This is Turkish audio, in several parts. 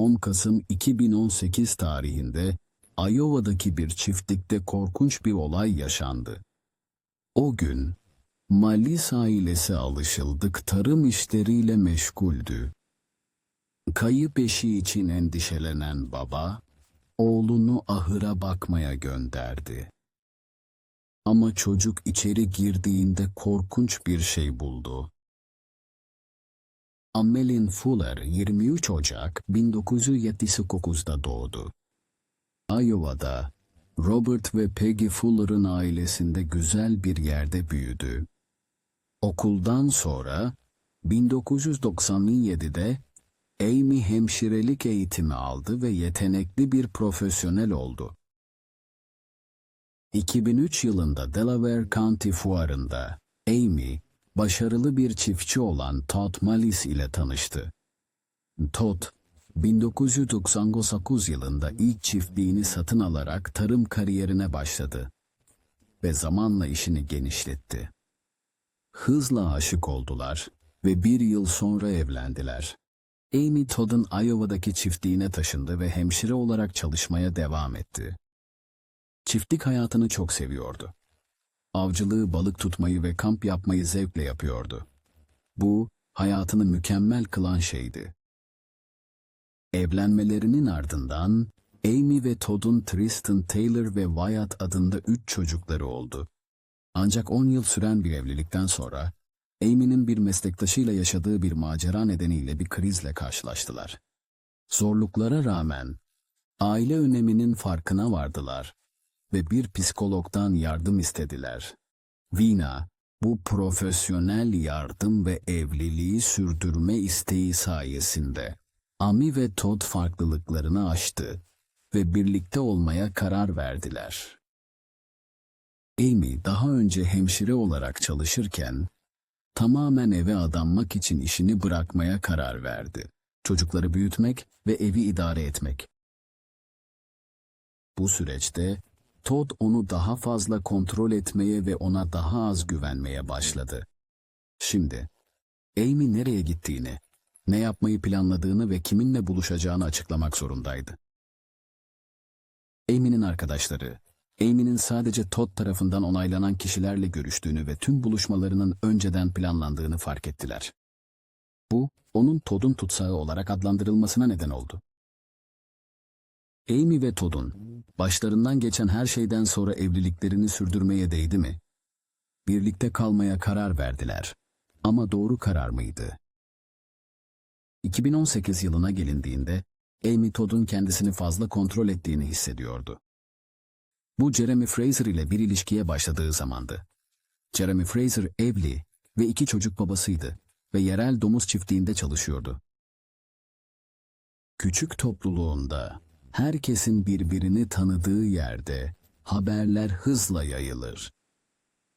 10 Kasım 2018 tarihinde Iowa'daki bir çiftlikte korkunç bir olay yaşandı. O gün Malis ailesi alışıldık tarım işleriyle meşguldü. Kayıp eşi için endişelenen baba, oğlunu ahıra bakmaya gönderdi. Ama çocuk içeri girdiğinde korkunç bir şey buldu. Amelin Fuller 23 Ocak 1979'da doğdu. Iowa'da Robert ve Peggy Fuller'ın ailesinde güzel bir yerde büyüdü. Okuldan sonra 1997'de Amy hemşirelik eğitimi aldı ve yetenekli bir profesyonel oldu. 2003 yılında Delaware County Fuarı'nda Amy, başarılı bir çiftçi olan Todd Malis ile tanıştı. Todd, 1999 yılında ilk çiftliğini satın alarak tarım kariyerine başladı ve zamanla işini genişletti. Hızla aşık oldular ve bir yıl sonra evlendiler. Amy Todd'un Iowa'daki çiftliğine taşındı ve hemşire olarak çalışmaya devam etti. Çiftlik hayatını çok seviyordu. Avcılığı, balık tutmayı ve kamp yapmayı zevkle yapıyordu. Bu, hayatını mükemmel kılan şeydi. Evlenmelerinin ardından Amy ve Todd'un Tristan Taylor ve Wyatt adında üç çocukları oldu. Ancak 10 yıl süren bir evlilikten sonra Amy'nin bir meslektaşıyla yaşadığı bir macera nedeniyle bir krizle karşılaştılar. Zorluklara rağmen aile öneminin farkına vardılar ve bir psikologdan yardım istediler. Vina, bu profesyonel yardım ve evliliği sürdürme isteği sayesinde Ami ve Todd farklılıklarını aştı ve birlikte olmaya karar verdiler. Amy daha önce hemşire olarak çalışırken tamamen eve adanmak için işini bırakmaya karar verdi. Çocukları büyütmek ve evi idare etmek. Bu süreçte Todd onu daha fazla kontrol etmeye ve ona daha az güvenmeye başladı. Şimdi Amy nereye gittiğini, ne yapmayı planladığını ve kiminle buluşacağını açıklamak zorundaydı. Amy'nin arkadaşları, Amy'nin sadece Todd tarafından onaylanan kişilerle görüştüğünü ve tüm buluşmalarının önceden planlandığını fark ettiler. Bu, onun Todd'un tutsağı olarak adlandırılmasına neden oldu. Amy ve Todd'un başlarından geçen her şeyden sonra evliliklerini sürdürmeye değdi mi? Birlikte kalmaya karar verdiler. Ama doğru karar mıydı? 2018 yılına gelindiğinde Amy Todd'un kendisini fazla kontrol ettiğini hissediyordu. Bu Jeremy Fraser ile bir ilişkiye başladığı zamandı. Jeremy Fraser evli ve iki çocuk babasıydı ve yerel domuz çiftliğinde çalışıyordu. Küçük topluluğunda herkesin birbirini tanıdığı yerde haberler hızla yayılır.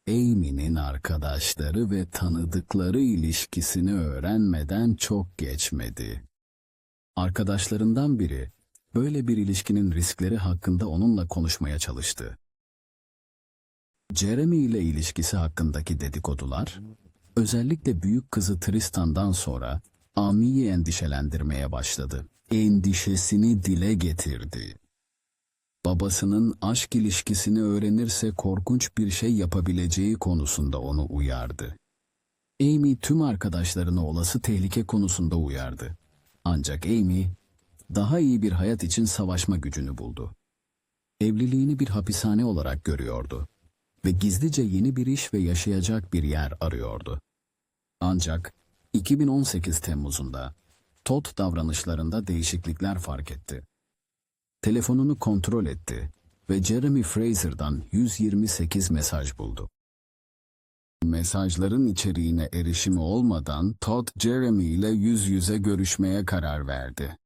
Amy'nin arkadaşları ve tanıdıkları ilişkisini öğrenmeden çok geçmedi. Arkadaşlarından biri böyle bir ilişkinin riskleri hakkında onunla konuşmaya çalıştı. Jeremy ile ilişkisi hakkındaki dedikodular, özellikle büyük kızı Tristan'dan sonra Ami'yi endişelendirmeye başladı. Endişesini dile getirdi. Babasının aşk ilişkisini öğrenirse korkunç bir şey yapabileceği konusunda onu uyardı. Amy tüm arkadaşlarını olası tehlike konusunda uyardı. Ancak Amy daha iyi bir hayat için savaşma gücünü buldu. Evliliğini bir hapishane olarak görüyordu ve gizlice yeni bir iş ve yaşayacak bir yer arıyordu. Ancak 2018 Temmuz'unda Todd davranışlarında değişiklikler fark etti. Telefonunu kontrol etti ve Jeremy Fraser'dan 128 mesaj buldu. Mesajların içeriğine erişimi olmadan Todd Jeremy ile yüz yüze görüşmeye karar verdi.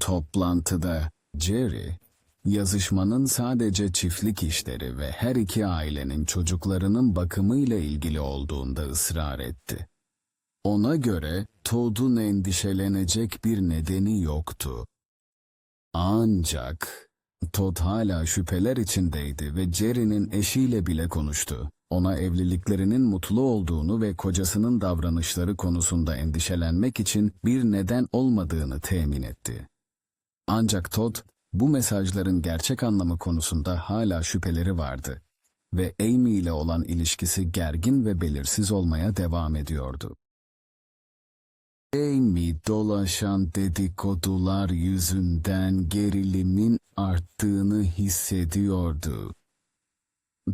Toplantıda Jerry, yazışmanın sadece çiftlik işleri ve her iki ailenin çocuklarının bakımıyla ilgili olduğunda ısrar etti. Ona göre Todd'un endişelenecek bir nedeni yoktu. Ancak Todd hala şüpheler içindeydi ve Jerry'nin eşiyle bile konuştu. ona evliliklerinin mutlu olduğunu ve kocasının davranışları konusunda endişelenmek için bir neden olmadığını temin etti. Ancak Todd, bu mesajların gerçek anlamı konusunda hala şüpheleri vardı ve Amy ile olan ilişkisi gergin ve belirsiz olmaya devam ediyordu. Amy dolaşan dedikodular yüzünden gerilimin arttığını hissediyordu.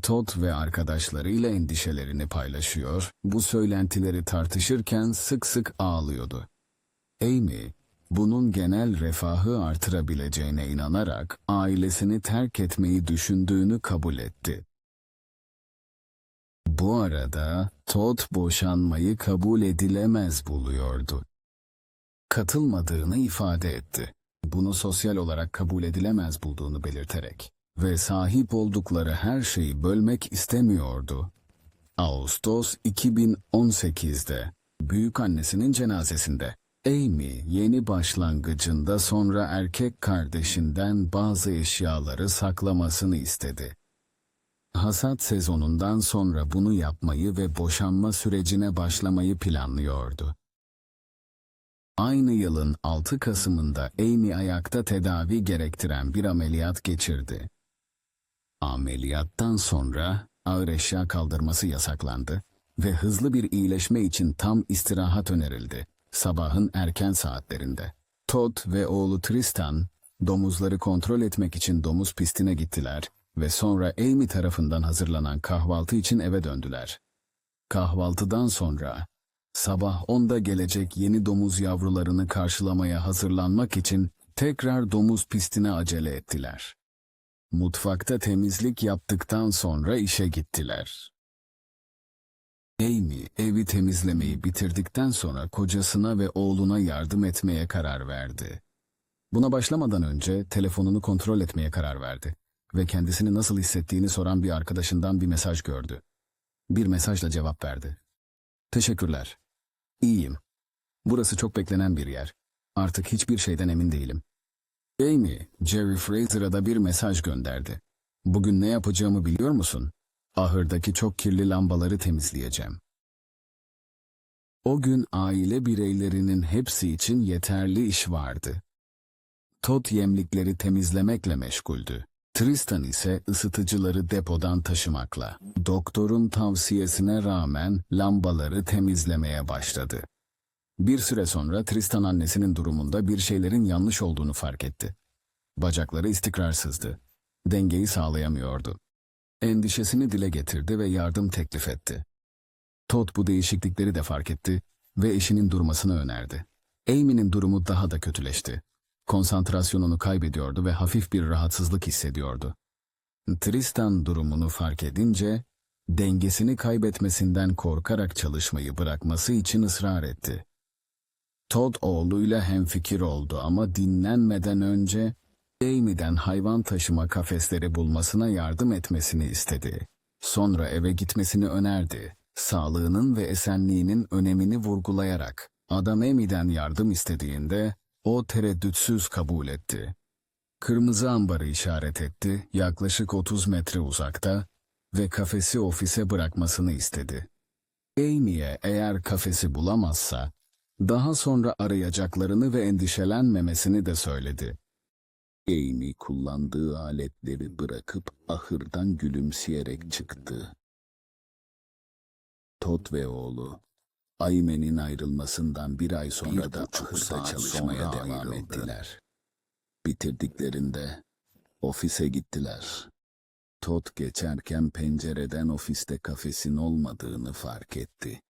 Todd ve arkadaşlarıyla endişelerini paylaşıyor, bu söylentileri tartışırken sık sık ağlıyordu. Amy, bunun genel refahı artırabileceğine inanarak ailesini terk etmeyi düşündüğünü kabul etti. Bu arada Todd boşanmayı kabul edilemez buluyordu. Katılmadığını ifade etti. Bunu sosyal olarak kabul edilemez bulduğunu belirterek ve sahip oldukları her şeyi bölmek istemiyordu. Ağustos 2018'de büyük annesinin cenazesinde Amy yeni başlangıcında sonra erkek kardeşinden bazı eşyaları saklamasını istedi. Hasat sezonundan sonra bunu yapmayı ve boşanma sürecine başlamayı planlıyordu. Aynı yılın 6 Kasım'ında Amy ayakta tedavi gerektiren bir ameliyat geçirdi. Ameliyattan sonra ağır eşya kaldırması yasaklandı ve hızlı bir iyileşme için tam istirahat önerildi. Sabahın erken saatlerinde. Todd ve oğlu Tristan, domuzları kontrol etmek için domuz pistine gittiler ve sonra Amy tarafından hazırlanan kahvaltı için eve döndüler. Kahvaltıdan sonra sabah 10'da gelecek yeni domuz yavrularını karşılamaya hazırlanmak için tekrar domuz pistine acele ettiler. Mutfakta temizlik yaptıktan sonra işe gittiler. Amy evi temizlemeyi bitirdikten sonra kocasına ve oğluna yardım etmeye karar verdi. Buna başlamadan önce telefonunu kontrol etmeye karar verdi ve kendisini nasıl hissettiğini soran bir arkadaşından bir mesaj gördü. Bir mesajla cevap verdi. Teşekkürler. İyiyim. Burası çok beklenen bir yer. Artık hiçbir şeyden emin değilim. Amy, Jerry Fraser'a da bir mesaj gönderdi. Bugün ne yapacağımı biliyor musun? Ahırdaki çok kirli lambaları temizleyeceğim. O gün aile bireylerinin hepsi için yeterli iş vardı. Todd yemlikleri temizlemekle meşguldü. Tristan ise ısıtıcıları depodan taşımakla. Doktorun tavsiyesine rağmen lambaları temizlemeye başladı. Bir süre sonra Tristan annesinin durumunda bir şeylerin yanlış olduğunu fark etti. Bacakları istikrarsızdı. Dengeyi sağlayamıyordu. Endişesini dile getirdi ve yardım teklif etti. Todd bu değişiklikleri de fark etti ve eşinin durmasını önerdi. Amy'nin durumu daha da kötüleşti. Konsantrasyonunu kaybediyordu ve hafif bir rahatsızlık hissediyordu. Tristan durumunu fark edince, dengesini kaybetmesinden korkarak çalışmayı bırakması için ısrar etti. Todd oğluyla hemfikir oldu ama dinlenmeden önce Amy'den hayvan taşıma kafesleri bulmasına yardım etmesini istedi. Sonra eve gitmesini önerdi. Sağlığının ve esenliğinin önemini vurgulayarak adam Amy'den yardım istediğinde o tereddütsüz kabul etti. Kırmızı ambarı işaret etti, yaklaşık 30 metre uzakta ve kafesi ofise bırakmasını istedi. Amy'ye eğer kafesi bulamazsa, daha sonra arayacaklarını ve endişelenmemesini de söyledi. Amy kullandığı aletleri bırakıp ahırdan gülümseyerek çıktı. Todd ve oğlu, Aymen'in ayrılmasından bir ay sonra Bir da ahırda çalışmaya devam ayrıldı. ettiler. Bitirdiklerinde ofise gittiler. Todd geçerken pencereden ofiste kafesin olmadığını fark etti.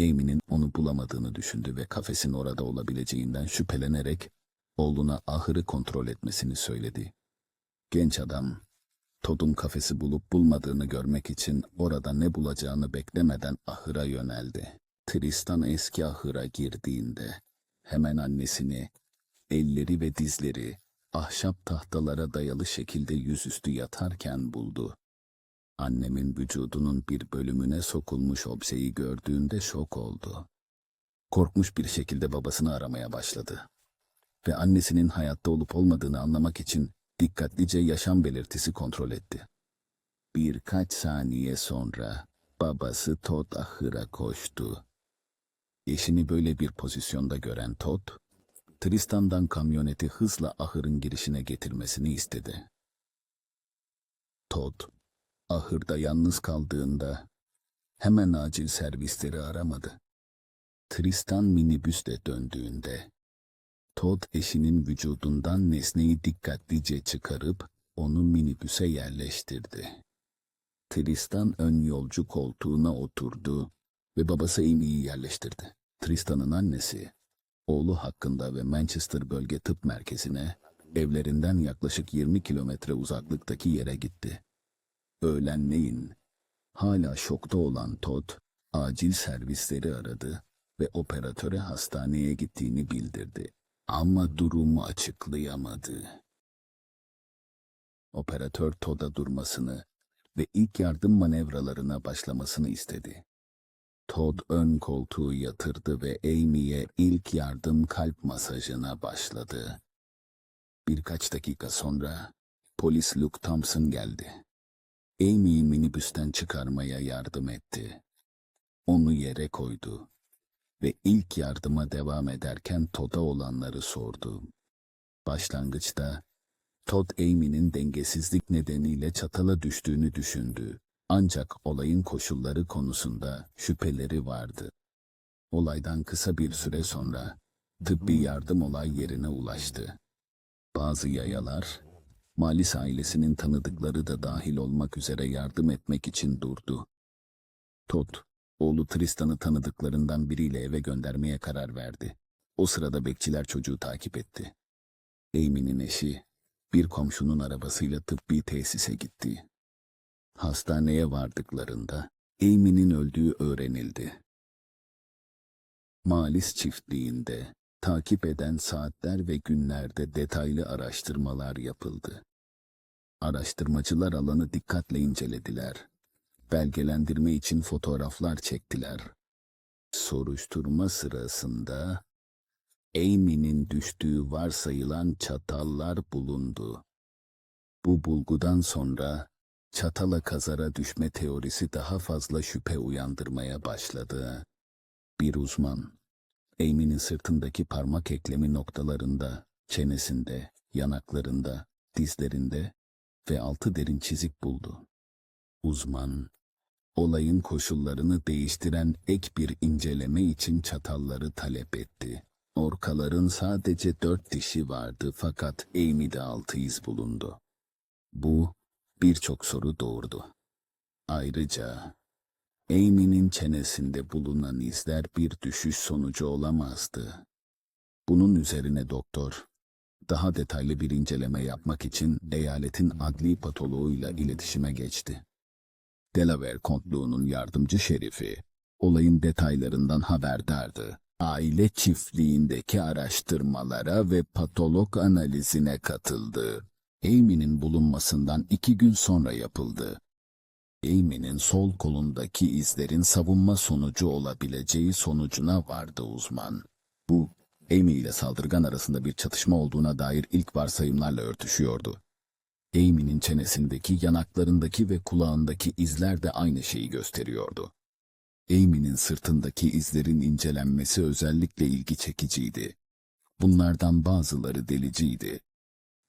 Amy'nin onu bulamadığını düşündü ve kafesin orada olabileceğinden şüphelenerek oğluna ahırı kontrol etmesini söyledi. Genç adam, Todd'un kafesi bulup bulmadığını görmek için orada ne bulacağını beklemeden ahıra yöneldi. Tristan eski ahıra girdiğinde hemen annesini, elleri ve dizleri ahşap tahtalara dayalı şekilde yüzüstü yatarken buldu. Annemin vücudunun bir bölümüne sokulmuş obseyi gördüğünde şok oldu. Korkmuş bir şekilde babasını aramaya başladı. Ve annesinin hayatta olup olmadığını anlamak için dikkatlice yaşam belirtisi kontrol etti. Birkaç saniye sonra Babası Todd ahıra koştu. Eşini böyle bir pozisyonda gören Todd, Tristan'dan kamyoneti hızla ahırın girişine getirmesini istedi. Todd, ahırda yalnız kaldığında hemen acil servisleri aramadı. Tristan minibüste döndüğünde, Todd eşinin vücudundan nesneyi dikkatlice çıkarıp onu minibüse yerleştirdi. Tristan ön yolcu koltuğuna oturdu ve babası Amy'yi yerleştirdi. Tristan'ın annesi, oğlu hakkında ve Manchester Bölge Tıp Merkezi'ne evlerinden yaklaşık 20 kilometre uzaklıktaki yere gitti. Öğlenleyin, hala şokta olan Todd, acil servisleri aradı ve operatöre hastaneye gittiğini bildirdi. Ama durumu açıklayamadı. Operatör Todd'a durmasını ve ilk yardım manevralarına başlamasını istedi. Todd ön koltuğu yatırdı ve Amy'ye ilk yardım kalp masajına başladı. Birkaç dakika sonra polis Luke Thompson geldi. Amy'yi minibüsten çıkarmaya yardım etti. Onu yere koydu ve ilk yardıma devam ederken Todd'a olanları sordu. Başlangıçta Todd Amy'nin dengesizlik nedeniyle çatala düştüğünü düşündü. Ancak olayın koşulları konusunda şüpheleri vardı. Olaydan kısa bir süre sonra tıbbi yardım olay yerine ulaştı. Bazı yayalar, Malis ailesinin tanıdıkları da dahil olmak üzere yardım etmek için durdu. Todd, oğlu Tristan'ı tanıdıklarından biriyle eve göndermeye karar verdi. O sırada bekçiler çocuğu takip etti. Amy'nin eşi, bir komşunun arabasıyla tıbbi tesise gitti. Hastaneye vardıklarında Amy'nin öldüğü öğrenildi. Malis çiftliğinde takip eden saatler ve günlerde detaylı araştırmalar yapıldı. Araştırmacılar alanı dikkatle incelediler. Belgelendirme için fotoğraflar çektiler. Soruşturma sırasında Amy'nin düştüğü varsayılan çatallar bulundu. Bu bulgudan sonra çatala kazara düşme teorisi daha fazla şüphe uyandırmaya başladı. Bir uzman, Amy'nin sırtındaki parmak eklemi noktalarında, çenesinde, yanaklarında, dizlerinde ve altı derin çizik buldu. Uzman, olayın koşullarını değiştiren ek bir inceleme için çatalları talep etti. Orkaların sadece dört dişi vardı fakat Amy'de altı iz bulundu. Bu birçok soru doğurdu. Ayrıca Amy'nin çenesinde bulunan izler bir düşüş sonucu olamazdı. Bunun üzerine doktor, daha detaylı bir inceleme yapmak için eyaletin adli patoloğuyla iletişime geçti. Delaware Kontluğu'nun yardımcı şerifi, olayın detaylarından haberdardı. Aile çiftliğindeki araştırmalara ve patolog analizine katıldı. Amy'nin bulunmasından iki gün sonra yapıldı. Amy'nin sol kolundaki izlerin savunma sonucu olabileceği sonucuna vardı uzman. Bu, Amy ile saldırgan arasında bir çatışma olduğuna dair ilk varsayımlarla örtüşüyordu. Amy'nin çenesindeki, yanaklarındaki ve kulağındaki izler de aynı şeyi gösteriyordu. Amy'nin sırtındaki izlerin incelenmesi özellikle ilgi çekiciydi. Bunlardan bazıları deliciydi.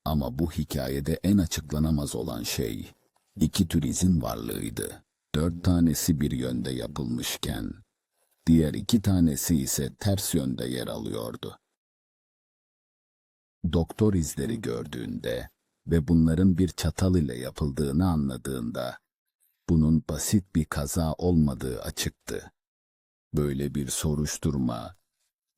Ama bu hikayede en açıklanamaz olan şey, iki tür izin varlığıydı. Dört tanesi bir yönde yapılmışken, diğer iki tanesi ise ters yönde yer alıyordu. Doktor izleri gördüğünde ve bunların bir çatal ile yapıldığını anladığında, bunun basit bir kaza olmadığı açıktı. Böyle bir soruşturma,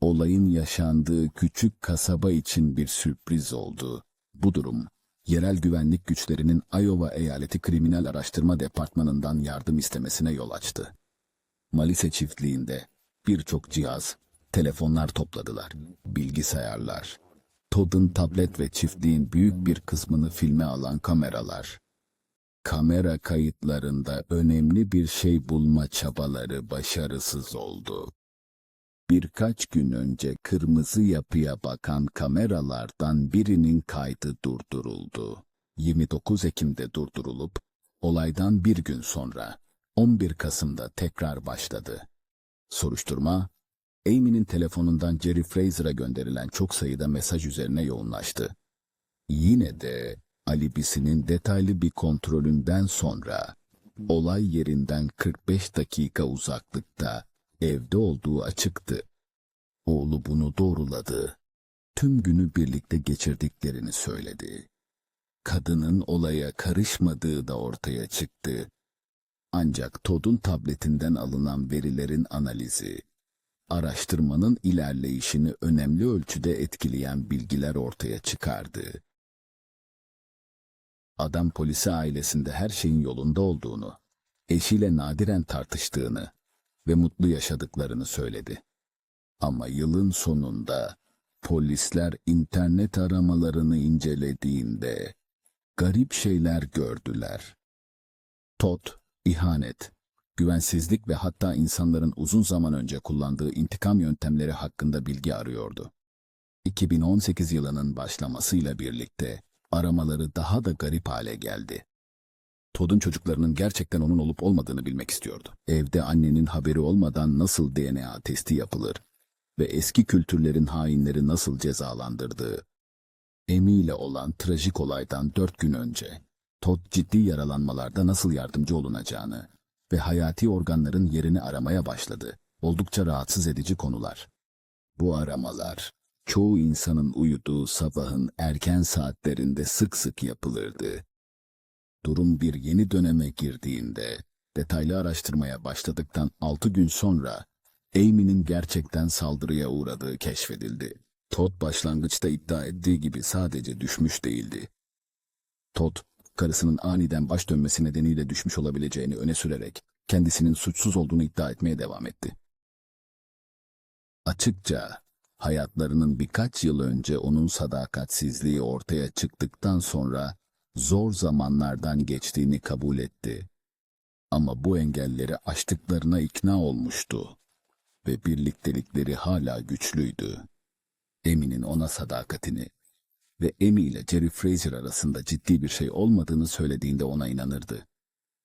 olayın yaşandığı küçük kasaba için bir sürpriz oldu. Bu durum, yerel güvenlik güçlerinin Iowa Eyaleti Kriminal Araştırma Departmanı'ndan yardım istemesine yol açtı. Malise çiftliğinde birçok cihaz, telefonlar topladılar, bilgisayarlar, Todd'un tablet ve çiftliğin büyük bir kısmını filme alan kameralar. Kamera kayıtlarında önemli bir şey bulma çabaları başarısız oldu. Birkaç gün önce kırmızı yapıya bakan kameralardan birinin kaydı durduruldu. 29 Ekim'de durdurulup, olaydan bir gün sonra 11 Kasım'da tekrar başladı. Soruşturma, Amy'nin telefonundan Jerry Fraser'a gönderilen çok sayıda mesaj üzerine yoğunlaştı. Yine de alibisinin detaylı bir kontrolünden sonra olay yerinden 45 dakika uzaklıkta evde olduğu açıktı. Oğlu bunu doğruladı. Tüm günü birlikte geçirdiklerini söyledi. Kadının olaya karışmadığı da ortaya çıktı. Ancak Todd'un tabletinden alınan verilerin analizi, araştırmanın ilerleyişini önemli ölçüde etkileyen bilgiler ortaya çıkardı. Adam polise ailesinde her şeyin yolunda olduğunu, eşiyle nadiren tartıştığını ve mutlu yaşadıklarını söyledi. Ama yılın sonunda polisler internet aramalarını incelediğinde garip şeyler gördüler. Todd, ihanet, güvensizlik ve hatta insanların uzun zaman önce kullandığı intikam yöntemleri hakkında bilgi arıyordu. 2018 yılının başlamasıyla birlikte aramaları daha da garip hale geldi. Todd'un çocuklarının gerçekten onun olup olmadığını bilmek istiyordu. Evde annenin haberi olmadan nasıl DNA testi yapılır ve eski kültürlerin hainleri nasıl cezalandırdığı. Amy ile olan trajik olaydan dört gün önce Todd ciddi yaralanmalarda nasıl yardımcı olunacağını ve hayati organların yerini aramaya başladı. Oldukça rahatsız edici konular. Bu aramalar, çoğu insanın uyuduğu sabahın erken saatlerinde sık sık yapılırdı. Durum bir yeni döneme girdiğinde, detaylı araştırmaya başladıktan altı gün sonra, Amy'nin gerçekten saldırıya uğradığı keşfedildi. Todd başlangıçta iddia ettiği gibi sadece düşmüş değildi. Todd, karısının aniden baş dönmesi nedeniyle düşmüş olabileceğini öne sürerek kendisinin suçsuz olduğunu iddia etmeye devam etti. Açıkça hayatlarının birkaç yıl önce onun sadakatsizliği ortaya çıktıktan sonra zor zamanlardan geçtiğini kabul etti. Ama bu engelleri aştıklarına ikna olmuştu ve birliktelikleri hala güçlüydü. Emin'in ona sadakatini ve Amy ile Jerry Fraser arasında ciddi bir şey olmadığını söylediğinde ona inanırdı.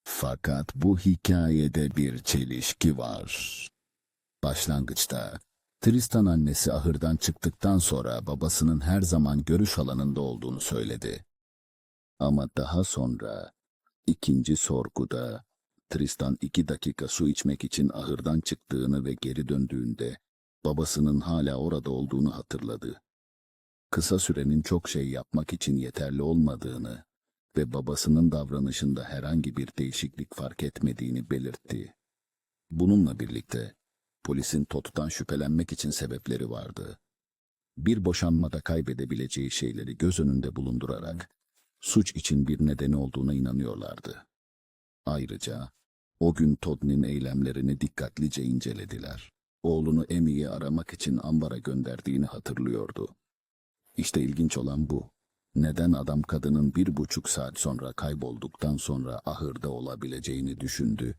Fakat bu hikayede bir çelişki var. Başlangıçta Tristan annesi ahırdan çıktıktan sonra babasının her zaman görüş alanında olduğunu söyledi. Ama daha sonra ikinci sorguda Tristan iki dakika su içmek için ahırdan çıktığını ve geri döndüğünde babasının hala orada olduğunu hatırladı. Kısa sürenin çok şey yapmak için yeterli olmadığını ve babasının davranışında herhangi bir değişiklik fark etmediğini belirtti. Bununla birlikte polisin Todd'dan şüphelenmek için sebepleri vardı. Bir boşanmada kaybedebileceği şeyleri göz önünde bulundurarak suç için bir nedeni olduğuna inanıyorlardı. Ayrıca o gün Todd'nin eylemlerini dikkatlice incelediler. Oğlunu Amy'yi aramak için ambara gönderdiğini hatırlıyordu. İşte ilginç olan bu. Neden adam kadının bir buçuk saat sonra kaybolduktan sonra ahırda olabileceğini düşündü.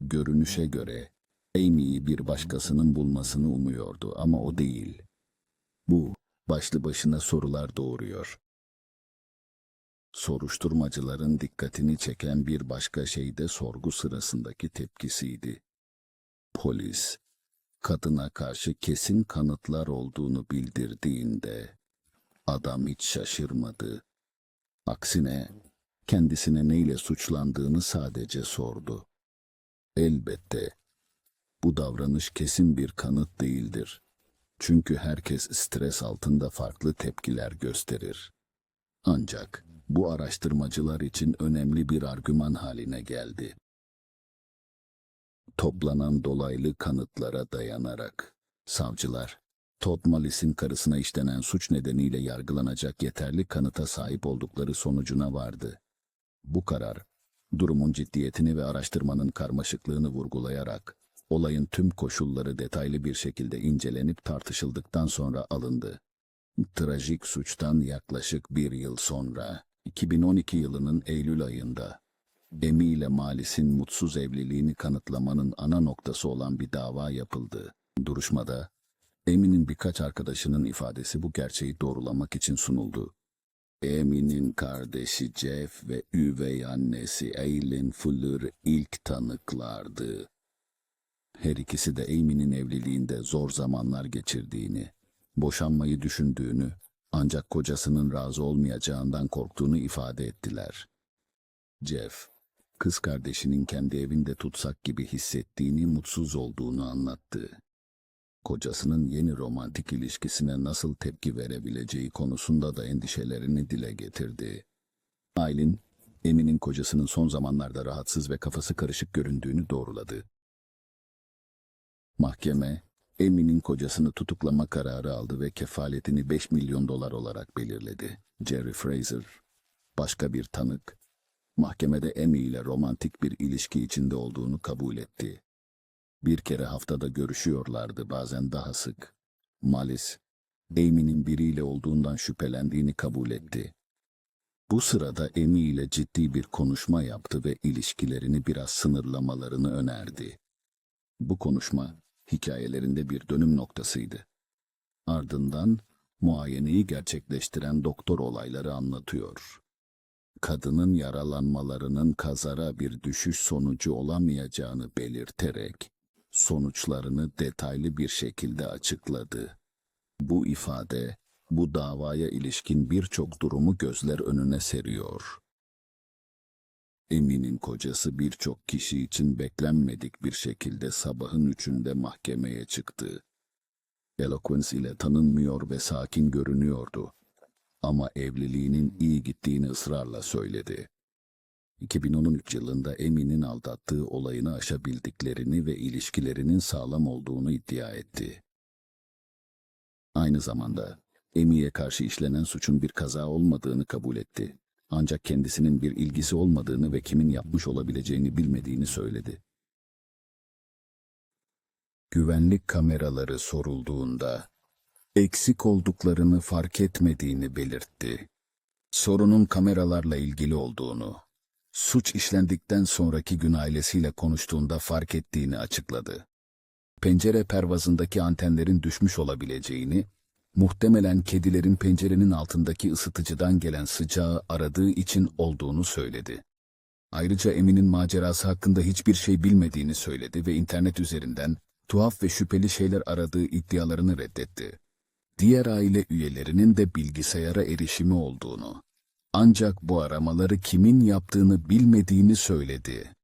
Görünüşe göre Amy'yi bir başkasının bulmasını umuyordu ama o değil. Bu başlı başına sorular doğuruyor. Soruşturmacıların dikkatini çeken bir başka şey de sorgu sırasındaki tepkisiydi. Polis, kadına karşı kesin kanıtlar olduğunu bildirdiğinde adam hiç şaşırmadı. Aksine kendisine neyle suçlandığını sadece sordu. Elbette bu davranış kesin bir kanıt değildir. Çünkü herkes stres altında farklı tepkiler gösterir. Ancak bu araştırmacılar için önemli bir argüman haline geldi. Toplanan dolaylı kanıtlara dayanarak savcılar Todd Malis'in karısına işlenen suç nedeniyle yargılanacak yeterli kanıta sahip oldukları sonucuna vardı. Bu karar, durumun ciddiyetini ve araştırmanın karmaşıklığını vurgulayarak, olayın tüm koşulları detaylı bir şekilde incelenip tartışıldıktan sonra alındı. Trajik suçtan yaklaşık bir yıl sonra, 2012 yılının Eylül ayında, Emi ile Malis'in mutsuz evliliğini kanıtlamanın ana noktası olan bir dava yapıldı. Duruşmada, Emi'nin birkaç arkadaşının ifadesi bu gerçeği doğrulamak için sunuldu. Amy'nin kardeşi Jeff ve üvey annesi Aileen Fuller ilk tanıklardı. Her ikisi de Amy'nin evliliğinde zor zamanlar geçirdiğini, boşanmayı düşündüğünü ancak kocasının razı olmayacağından korktuğunu ifade ettiler. Jeff, kız kardeşinin kendi evinde tutsak gibi hissettiğini, mutsuz olduğunu anlattı. Kocasının yeni romantik ilişkisine nasıl tepki verebileceği konusunda da endişelerini dile getirdi. Aylin, Emin'in kocasının son zamanlarda rahatsız ve kafası karışık göründüğünü doğruladı. Mahkeme, Emin'in kocasını tutuklama kararı aldı ve kefaletini 5 milyon dolar olarak belirledi. Jerry Fraser, başka bir tanık, mahkemede Amy ile romantik bir ilişki içinde olduğunu kabul etti. Bir kere haftada görüşüyorlardı bazen daha sık. Malis, Amy'nin biriyle olduğundan şüphelendiğini kabul etti. Bu sırada Amy ile ciddi bir konuşma yaptı ve ilişkilerini biraz sınırlamalarını önerdi. Bu konuşma hikayelerinde bir dönüm noktasıydı. Ardından muayeneyi gerçekleştiren doktor olayları anlatıyor. Kadının yaralanmalarının kazara bir düşüş sonucu olamayacağını belirterek sonuçlarını detaylı bir şekilde açıkladı. Bu ifade, bu davaya ilişkin birçok durumu gözler önüne seriyor. Emin'in kocası birçok kişi için beklenmedik bir şekilde sabahın üçünde mahkemeye çıktı. Eloquence ile tanınmıyor ve sakin görünüyordu. Ama evliliğinin iyi gittiğini ısrarla söyledi. 2013 yılında Emin'in aldattığı olayını aşabildiklerini ve ilişkilerinin sağlam olduğunu iddia etti. Aynı zamanda Emi'ye karşı işlenen suçun bir kaza olmadığını kabul etti. Ancak kendisinin bir ilgisi olmadığını ve kimin yapmış olabileceğini bilmediğini söyledi. Güvenlik kameraları sorulduğunda eksik olduklarını fark etmediğini belirtti. Sorunun kameralarla ilgili olduğunu, suç işlendikten sonraki gün ailesiyle konuştuğunda fark ettiğini açıkladı. Pencere pervazındaki antenlerin düşmüş olabileceğini, muhtemelen kedilerin pencerenin altındaki ısıtıcıdan gelen sıcağı aradığı için olduğunu söyledi. Ayrıca Emin'in macerası hakkında hiçbir şey bilmediğini söyledi ve internet üzerinden tuhaf ve şüpheli şeyler aradığı iddialarını reddetti. Diğer aile üyelerinin de bilgisayara erişimi olduğunu, ancak bu aramaları kimin yaptığını bilmediğini söyledi.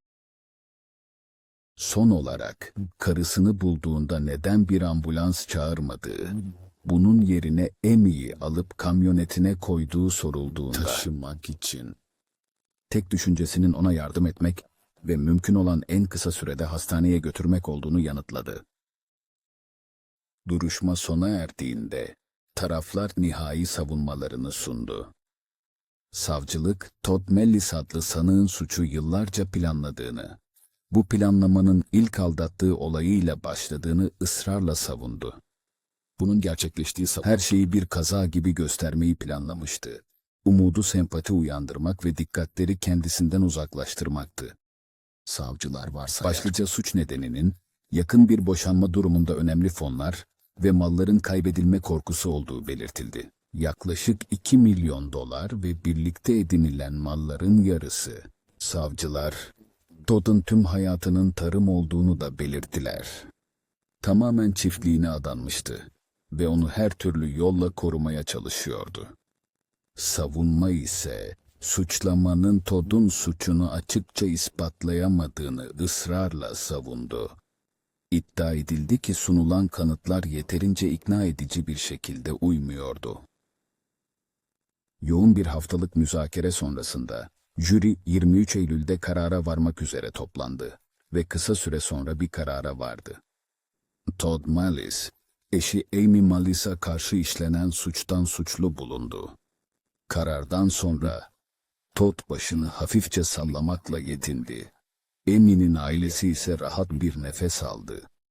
Son olarak karısını bulduğunda neden bir ambulans çağırmadığı, bunun yerine Emmy'yi alıp kamyonetine koyduğu sorulduğunda taşımak için tek düşüncesinin ona yardım etmek ve mümkün olan en kısa sürede hastaneye götürmek olduğunu yanıtladı. Duruşma sona erdiğinde taraflar nihai savunmalarını sundu. Savcılık, Todd Mellis adlı sanığın suçu yıllarca planladığını, bu planlamanın ilk aldattığı olayıyla başladığını ısrarla savundu. Bunun gerçekleştiği her şeyi bir kaza gibi göstermeyi planlamıştı. Umudu sempati uyandırmak ve dikkatleri kendisinden uzaklaştırmaktı. Savcılar varsa başlıca suç nedeninin yakın bir boşanma durumunda önemli fonlar ve malların kaybedilme korkusu olduğu belirtildi. Yaklaşık 2 milyon dolar ve birlikte edinilen malların yarısı. Savcılar, Todd'un tüm hayatının tarım olduğunu da belirttiler. Tamamen çiftliğine adanmıştı ve onu her türlü yolla korumaya çalışıyordu. Savunma ise suçlamanın Todd'un suçunu açıkça ispatlayamadığını ısrarla savundu. İddia edildi ki sunulan kanıtlar yeterince ikna edici bir şekilde uymuyordu. Yoğun bir haftalık müzakere sonrasında jüri 23 Eylül'de karara varmak üzere toplandı ve kısa süre sonra bir karara vardı. Todd Mallis, eşi Amy Malis'a karşı işlenen suçtan suçlu bulundu. Karardan sonra Todd başını hafifçe sallamakla yetindi. Amy'nin ailesi ise rahat bir nefes aldı.